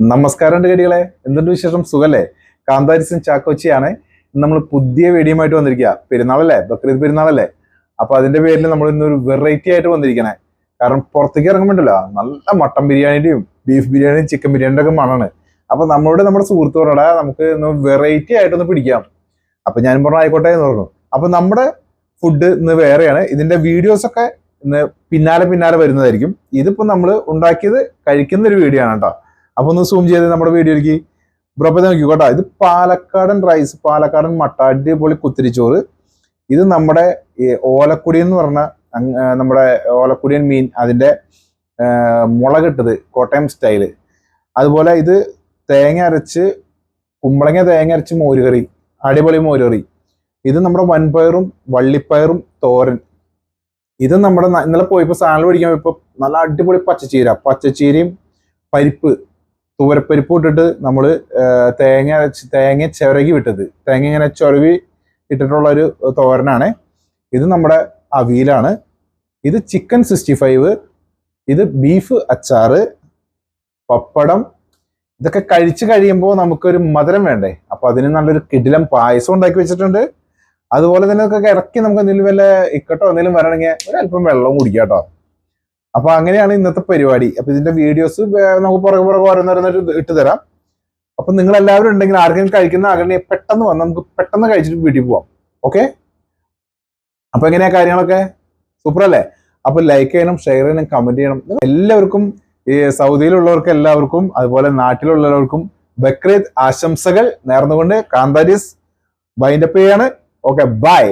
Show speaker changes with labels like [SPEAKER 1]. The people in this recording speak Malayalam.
[SPEAKER 1] നമസ്കാരം കടികളെ എന്തുണ്ട് വിശേഷം? സുഖല്ലേ? കാന്താരിസൻ ചാക്കോച്ചിയാണ്. നമ്മൾ പുതിയ വീഡിയോമായിട്ട് വന്നിരിക്കുക പെരുന്നാളല്ലേ? ബക്രീദ് പെരുന്നാളല്ലേ? അപ്പൊ അതിന്റെ പേരിൽ നമ്മൾ ഇന്നൊരു വെറൈറ്റി ആയിട്ട് വന്നിരിക്കണേ. കാരണം പുറത്തേക്ക് ഇറങ്ങുമ്പോണ്ടല്ലോ നല്ല മട്ടൻ ബിരിയാണിയുടെയും ബീഫ് ബിരിയാണിയും ചിക്കൻ ബിരിയാണിയുടെ ഒക്കെ മണാണ്. അപ്പൊ നമ്മളോട് നമ്മുടെ സുഹൃത്തുക്കളോടെ നമുക്ക് ഇന്ന് വെറൈറ്റി ആയിട്ടൊന്ന് പിടിക്കാം. അപ്പൊ ഞാൻ പറഞ്ഞു ആയിക്കോട്ടെ എന്ന് പറഞ്ഞു. അപ്പൊ നമ്മുടെ ഫുഡ് ഇന്ന് വേറെയാണ്. ഇതിന്റെ വീഡിയോസ് ഒക്കെ ഇന്ന് പിന്നാലെ പിന്നാലെ വരുന്നതായിരിക്കും. ഇതിപ്പോ നമ്മൾ ഉണ്ടാക്കിയത് കഴിക്കുന്ന ഒരു വീഡിയോ ആണ് കേട്ടോ. അപ്പൊ ഒന്ന് സൂം ചെയ്ത് നമ്മുടെ വീഡിയോയിലേക്ക് ബ്രോ അപ്പൊ നോക്കി കേട്ടോ. ഇത് പാലക്കാടൻ റൈസ് പാലക്കാടൻ മട്ട അടിപൊളി കുത്തിരിച്ചോറ്. ഇത് നമ്മുടെ ഓലക്കുടി എന്ന് പറഞ്ഞ നമ്മുടെ ഓലക്കുടിയൻ മീൻ അതിന്റെ ആ, മുളകിട്ടത് കോട്ടയം സ്റ്റൈൽ അതുപോലെ ഇത് തേങ്ങ അരച്ച് കുമ്പളങ്ങ തേങ്ങ അരച്ച് മോരുകറി അടിപൊളി മോരുകറി ഇത് നമ്മുടെ വൻപയറും വള്ളിപ്പയറും തോരൻ. ഇത് നമ്മുടെ ഇന്നലെ പോയപ്പോൾ സാലഡ് പിടിക്കാൻ പോയപ്പോൾ നല്ല അടിപൊളി പച്ചച്ചീര. പച്ചച്ചീരയും പരിപ്പ്. തുവരപ്പരിപ്പ് ഇട്ടിട്ട് നമ്മൾ തേങ്ങ അരച്ച് തേങ്ങ ചിരകി വിട്ടത്. തേങ്ങ ഇങ്ങനെ ചുരവി ഇട്ടിട്ടുള്ള ഒരു തോരനാണ്. ഇത് നമ്മുടെ അവിയലാണ്. ഇത് ചിക്കൻ സിക്സ്റ്റി ഫൈവ് ഇത് ബീഫ് അച്ചാറ് പപ്പടം. ഇതൊക്കെ കഴിച്ചു കഴിയുമ്പോൾ നമുക്കൊരു മധുരം വേണ്ടേ? അപ്പൊ അതിന് നല്ലൊരു കിടിലം പായസം ഉണ്ടാക്കി വെച്ചിട്ടുണ്ട്. അതുപോലെ തന്നെ ഇതൊക്കെ ഇറക്കി നമുക്ക് എന്തെങ്കിലും വല്ല ഇക്കട്ടോ എന്തെങ്കിലും വരണമെങ്കിൽ ഒരല്പം വെള്ളവും കുടിക്കാം കേട്ടോ. അപ്പൊ അങ്ങനെയാണ് ഇന്നത്തെ പരിപാടി. അപ്പൊ ഇതിന്റെ വീഡിയോസ് നമുക്ക് പുറകെ പുറകെ ഓരോന്നോരോന്നായിട്ട് ഇട്ട് തരാം. അപ്പൊ നിങ്ങൾ എല്ലാവരും ഉണ്ടെങ്കിൽ ആർക്കെങ്കിലും കഴിക്കുന്ന ആഗ്രഹം പെട്ടെന്ന് വന്ന് നമുക്ക് പെട്ടെന്ന് കഴിച്ചിട്ട് വീട്ടിൽ പോവാം. ഓക്കെ അപ്പൊ എങ്ങനെയാ കാര്യങ്ങളൊക്കെ? സൂപ്പർ അല്ലേ? അപ്പൊ ലൈക്ക് ചെയ്യണം ഷെയർ ചെയ്യണം കമന്റ് ചെയ്യണം എല്ലാവർക്കും ഈ സൗദിയിലുള്ളവർക്ക് എല്ലാവർക്കും അതുപോലെ നാട്ടിലുള്ളവർക്കും ബക്രീദ് ആശംസകൾ നേർന്നുകൊണ്ട്. കാന്താരിസ് വൈൻഡപ്പ് ചെയ്യാണ്. Okay bye